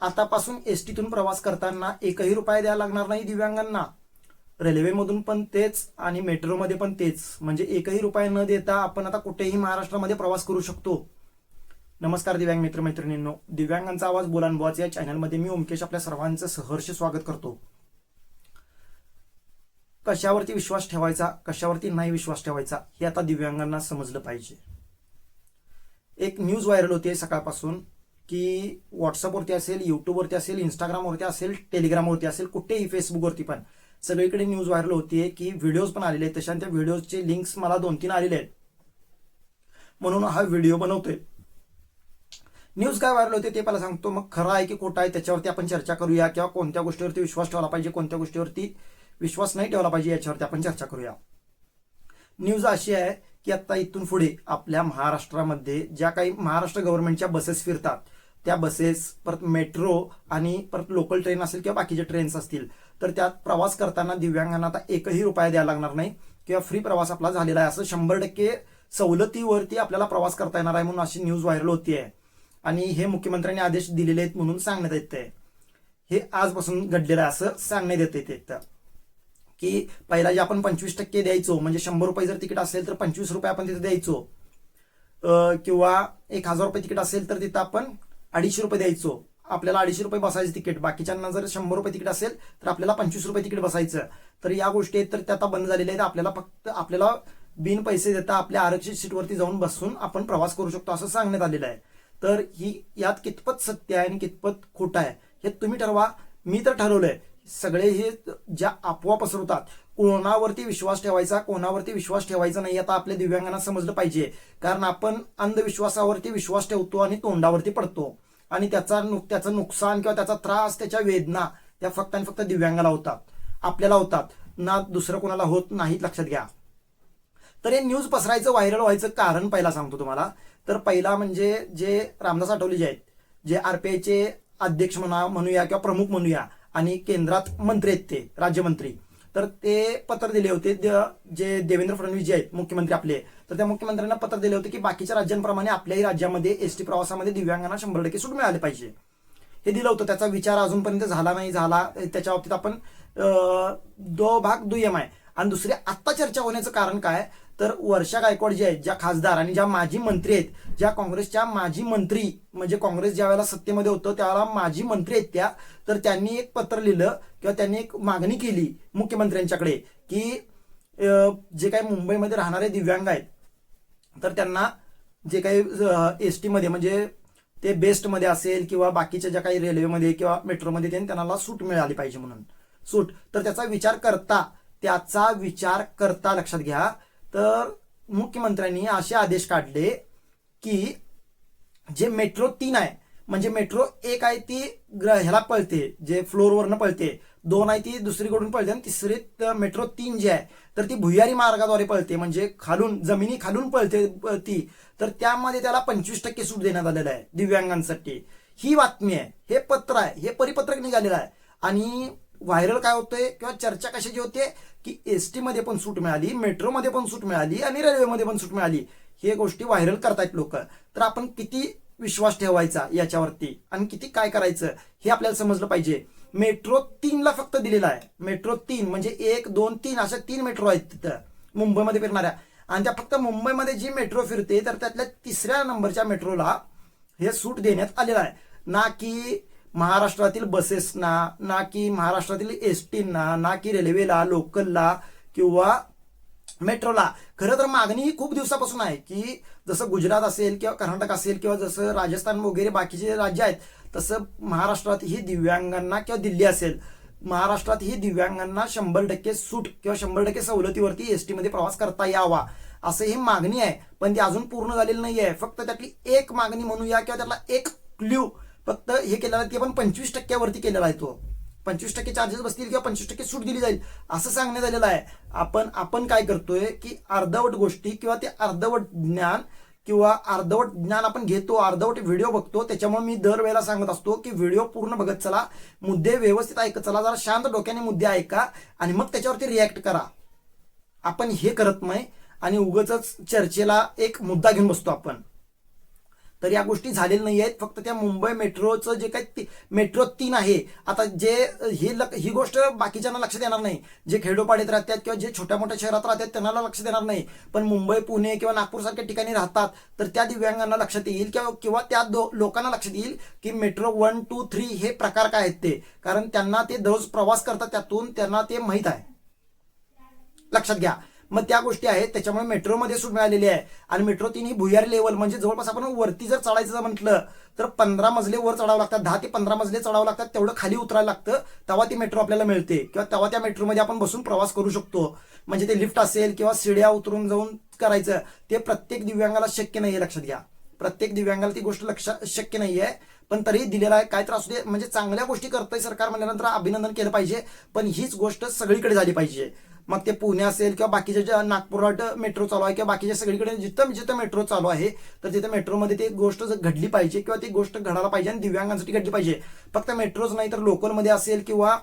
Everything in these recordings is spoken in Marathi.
आतापासून एस टीतून प्रवास करताना एकही रुपया द्यायला लागणार नाही दिव्यांगांना. रेल्वेमधून पण तेच आणि मेट्रोमध्ये पण तेच. म्हणजे एकही रुपया न देता आपण आता कुठेही महाराष्ट्रामध्ये प्रवास करू शकतो. नमस्कार दिव्यांग मित्र मैत्रिणींनो दिव्यांगांचा आवाज बोलानबॉच या चॅनलमध्ये मी ओमकेश आपल्या सर्वांचं सहर्ष स्वागत करतो. कशावरती विश्वास ठेवायचा कशावरती नाही विश्वास ठेवायचा हे आता दिव्यांगांना समजलं पाहिजे. एक न्यूज व्हायरल होते सकाळपासून. की व्हॉट्सअपवरती असेल युट्यूबवरती असेल इंस्टाग्रामवरती असेल टेलिग्रामवरती असेल कुठेही फेसबुकवरती पण. सगळीकडे न्यूज व्हायरल होतीये की व्हिडिओज पण आलेले आहेत. तशा त्या व्हिडिओजचे लिंक्स मला दोन तीन आलेले आहेत. म्हणून हा व्हिडिओ बनवतोय. न्यूज काय व्हायरल होते ते मला सांगतो. मग खरं आहे की खोटं आहे त्याच्यावरती आपण चर्चा करूया किंवा कोणत्या गोष्टीवरती विश्वास ठेवला पाहिजे कोणत्या गोष्टीवरती विश्वास नाही ठेवला पाहिजे याच्यावरती आपण चर्चा करूया. न्यूज अशी आहे की आता इथून पुढे आपल्या महाराष्ट्रामध्ये ज्या काही महाराष्ट्र गव्हर्नमेंटच्या बसेस फिरतात त्या बसेस परत मेट्रो आणि परत लोकल ट्रेन असेल किंवा बाकीचे ट्रेन्स असतील तर त्यात प्रवास करताना दिव्यांगांना आता एकही रुपया द्यायला लागणार नाही किंवा फ्री प्रवास आपला झालेला आहे. असं शंभर टक्के सवलतीवरती आपल्याला प्रवास करता येणार आहे म्हणून अशी न्यूज व्हायरल होतीये आणि हे मुख्यमंत्र्यांनी आदेश दिलेले आहेत म्हणून सांगण्यात येत आहे. हे आजपासून घडलेलं आहे असं सांगण्यात येते ते इथं. की पहिला जे आपण पंचवीस टक्के द्यायचो म्हणजे शंभर रुपये जर तिकीट असेल तर पंचवीस रुपये आपण तिथे द्यायचो. किंवा एक हजार रुपये तिकीट असेल तर तिथं आपण अडीचशे रुपये द्यायचो. आपल्याला अडीचशे रुपये बसायचं तिकीट. बाकीच्यांना जर शंभर रुपये तिकीट असेल तर आपल्याला पंचवीस रुपये तिकीट बसायचं. तर या गोष्टी आहेत तर त्या आता बंद झालेल्या आहेत. आपल्याला फक्त आपल्याला बिन पैसे देता आपल्या आरक्षित सीटवरती जाऊन बसून आपण प्रवास करू शकतो असं सांगण्यात आलेलं आहे. तर ही यात कितपत सत्य आहे आणि कितपत खोटं आहे हे तुम्ही ठरवा. मी तर ठरवलंय सगळे हे ज्या अफवा पसरवतात कोणावरती विश्वास ठेवायचा कोणावरती विश्वास ठेवायचा नाही आता आपल्या दिव्यांगांना समजलं पाहिजे. कारण आपण अंधविश्वासावरती विश्वास ठेवतो आणि तोंडावरती पडतो. आणि त्याचा नुक त्याचं नुकसान किंवा त्याचा त्रास त्याच्या वेदना त्या फक्त आणि फक्त दिव्यांगाला होतात आपल्याला होतात. ना दुसरं कोणाला होत नाहीत लक्षात घ्या. तर हे न्यूज पसरायचं व्हायरल व्हायचं कारण पहिला सांगतो तुम्हाला. तर पहिला म्हणजे जे रामदास आठवले जे आहेत जे आरपीआयचे अध्यक्ष म्हणा म्हणूया किंवा प्रमुख म्हणूया आणि केंद्रात मंत्री आहेत ते राज्यमंत्री. तर ते पत्र दिले होते द- जे देवेंद्र फडणवीस जे आहेत मुख्यमंत्री आपले तर त्या मुख्यमंत्र्यांना पत्र दिले होते की बाकीच्या राज्यांप्रमाणे आपल्याही राज्यामध्ये एसटी प्रवासामध्ये दिव्यांगांना शंभर टक्के सूट मिळाली पाहिजे. हे दिलं होतं. त्याचा विचार अजूनपर्यंत झाला नाही झाला त्याच्या बाबतीत आपण दो भाग दुय्यम आहे. आणि दुसरी आत्ता चर्चा होण्याचं कारण काय? तर वर्षा गायकवाड जे आहेत ज्या खासदार आणि ज्या माजी मंत्री आहेत ज्या काँग्रेसच्या माजी मंत्री म्हणजे काँग्रेस ज्या वेळेला सत्तेमध्ये होतं त्यावेळेला माजी मंत्री आहेत त्या तर त्यांनी एक पत्र लिहिलं किंवा त्यांनी एक मागणी केली मुख्यमंत्र्यांच्याकडे की जे काही मुंबईमध्ये राहणारे दिव्यांग आहेत तर त्यांना जे काही एस टीमध्ये म्हणजे ते बेस्टमध्ये असेल किंवा बाकीच्या ज्या काही रेल्वेमध्ये किंवा मेट्रोमध्ये त्यांना सूट मिळाली पाहिजे म्हणून. सूट. तर त्याचा विचार करता त्याचा विचार करता लक्षात घ्या. तर मुख्यमंत्र्यांनी असे आदेश काढले की जे मेट्रो तीन आहे म्हणजे मेट्रो एक आहे ती ग्र- ह्याला पळते जे फ्लोअरवरनं पळते. दोन आहे ती दुसरीकडून पळते आणि तिसरी मेट्रो तीन जी आहे तर ती भुयारी मार्गाद्वारे पळते म्हणजे खालून जमिनी खालून पळते ती. तर त्यामध्ये त्याला पंचवीस टक्के सूट देण्यात आलेलं आहे दिव्यांगांसाठी. ही बातमी आहे हे पत्र आहे हे परिपत्रक निघालेलं आहे. आणि व्हायरल काय होतंय किंवा चर्चा कशाची होते की एस टीमध्ये पण सूट मिळाली मेट्रोमध्ये पण सूट मिळाली आणि रेल्वेमध्ये पण सूट मिळाली. हे गोष्टी व्हायरल करतायत लोक. तर आपण किती विश्वास ठेवायचा याच्यावरती आणि किती काय करायचं हे आपल्याला समजलं पाहिजे. मेट्रो तीनला फक्त दिलेला आहे. मेट्रो तीन म्हणजे एक दोन तीन अशा तीन मेट्रो आहेत तिथं. मुंबईमध्ये फिरणाऱ्या. आणि त्या फक्त मुंबईमध्ये जी मेट्रो फिरते तर त्यातल्या तिसऱ्या नंबरच्या मेट्रोला हे सूट देण्यात आलेलं आहे. ना की महाराष्ट्रातील बसेसना ना की महाराष्ट्रातील एस टीना ना की रेल्वेला लोकलला किंवा मेट्रोला. खरं तर मागणी ही खूप दिवसापासून आहे की जसं गुजरात असेल किंवा कर्नाटक असेल किंवा जसं राजस्थान वगैरे बाकीचे राज्य आहेत तसं महाराष्ट्रात ही दिव्यांगांना किंवा दिल्ली असेल महाराष्ट्रात ही दिव्यांगांना शंभर टक्के सूट किंवा शंभर टक्के सवलतीवरती एस टीमध्ये प्रवास करता यावा असं ही मागणी आहे. पण ती अजून पूर्ण झालेली नाही आहे फक्त त्यातली एक मागणी म्हणूया किंवा त्यातला एक क्ल्यू फक्त हे केलेलं आहे ते पण पंचवीस टक्क्यावरती केलेला आहे तो. पंचवीस टक्के चार्जेस बसतील किंवा पंचवीस टक्के सूट दिली जाईल असं सांगण्यात आलेलं आहे. आपण आपण काय करतोय की अर्धवट गोष्टी किंवा ते अर्धवट ज्ञान किंवा अर्धवट ज्ञान आपण घेतो अर्धवट व्हिडिओ बघतो त्याच्यामुळे मी दरवेळेला सांगत असतो की व्हिडिओ पूर्ण बघत चला मुद्दे व्यवस्थित ऐकत चला जरा शांत डोक्याने मुद्दे ऐका आणि मग त्याच्यावरती रिॲक्ट करा. आपण हे करत नाही आणि उगच चर्चेला एक मुद्दा घेऊन बसतो आपण. तर या गोष्टी झालेल्या नाही आहेत. फक्त त्या मुंबई मेट्रोचं जे काही मेट्रो तीन आहे आता जे ही लक- ही गोष्ट बाकीच्यांना लक्ष देणार नाही. जे खेडोपाडीत राहतात किंवा जे छोट्या मोठ्या शहरात राहतात त्यांना लक्ष देणार नाही. पण मुंबई पुणे किंवा नागपूर सारख्या ठिकाणी राहतात तर त्या दिव्यांगांना लक्षात येईल किंवा किंवा त्या दो लोकांना लक्षात येईल की मेट्रो वन टू थ्री हे प्रकार काय आहेत ते. कारण त्यांना ते दररोज प्रवास करतात त्यातून त्यांना ते माहीत आहे. लक्षात घ्या. मग त्या गोष्टी आहेत त्याच्यामुळे मेट्रोमध्ये सूट मिळालेली आहे. आणि मेट्रो तीन ही लेवल म्हणजे जवळपास आपण वरती जर चढायचं म्हटलं तर पंधरा मजले वर चढावं लागतात दहा ते पंधरा मजले चढावं लागतात तेवढं खाली उतरायला लागतं तेव्हा ती मेट्रो आपल्याला मिळते. किंवा तेव्हा त्या मेट्रोमध्ये आपण बसून प्रवास करू शकतो. म्हणजे ते लिफ्ट असेल किंवा शिड्या उतरून जाऊन करायचं ते प्रत्येक दिव्यांगाला शक्य नाहीये लक्षात घ्या. प्रत्येक दिव्यांगाला ती गोष्ट लक्षात शक्य नाहीये. पण तरी दिलेला आहे काय तर असू दे म्हणजे चांगल्या गोष्टी करतंय सरकार म्हणल्यानंतर अभिनंदन केलं पाहिजे पण हीच गोष्ट सगळीकडे झाली पाहिजे. मग ते पुणे असेल किंवा बाकीच्या ज्या नागपुरात मेट्रो चालू आहे किंवा बाकीच्या सगळीकडे जिथं जिथं मेट्रो चालू आहे तर तिथं मेट्रोमध्ये ती गोष्ट घडली पाहिजे किंवा ती गोष्ट घडायला पाहिजे आणि दिव्यांगांसाठी घडली पाहिजे. फक्त मेट्रोच नाही तर लोकलमध्ये असेल किंवा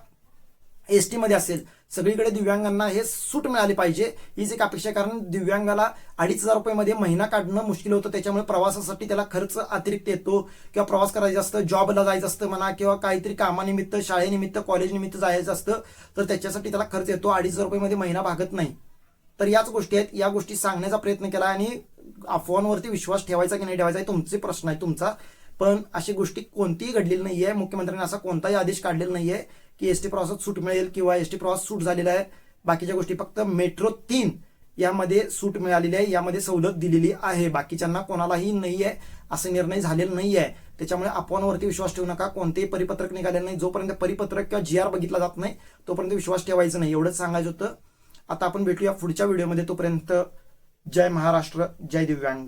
एस टीमध्ये असेल. सगळीकडे दिव्यांगांना हे सूट मिळाली पाहिजे. हीच एक अपेक्षा कारण दिव्यांगाला अडीच हजार रुपयामध्ये महिना काढणं मुश्किल होतं. त्याच्यामुळे प्रवासासाठी त्याला खर्च अतिरिक्त येतो. किंवा प्रवास करायचा असतं जॉबला जायचं असतं म्हणा किंवा काहीतरी कामानिमित्त शाळेनिमित्त कॉलेजनिमित्त जायचं असतं तर त्याच्यासाठी त्याला खर्च येतो. अडीच हजार रुपयामध्ये महिना भागत नाही. तर याच गोष्टी आहेत. या गोष्टी सांगण्याचा प्रयत्न केला आणि अफवांवरती विश्वास ठेवायचा की नाही ठेवायचा हे तुमचे प्रश्न आहे तुमचा. पण अशी गोष्टी कोणतीही घडलेली नाहीये. मुख्यमंत्र्यांनी असा कोणताही आदेश काढलेला नाहीये. की एस टी प्रवासात सूट मिळेल किंवा एस टी प्रवास सूट झालेला आहे. बाकीच्या गोष्टी फक्त मेट्रो तीन यामध्ये सूट मिळालेली आहे. यामध्ये सवलत दिलेली आहे. बाकीच्यांना कोणालाही नाही आहे. असे निर्णय झालेला नाही आहे. त्याच्यामुळे अफवांवरती विश्वास ठेवू नका. कोणतेही परिपत्रक निघालेलं नाही. जोपर्यंत परिपत्रक किंवा जी आर बघितला जात नाही तोपर्यंत विश्वास ठेवायचा नाही. एवढंच सांगायचं होतं. आता आपण भेटूया पुढच्या व्हिडिओमध्ये तोपर्यंत जय महाराष्ट्र जय दिव्यांग.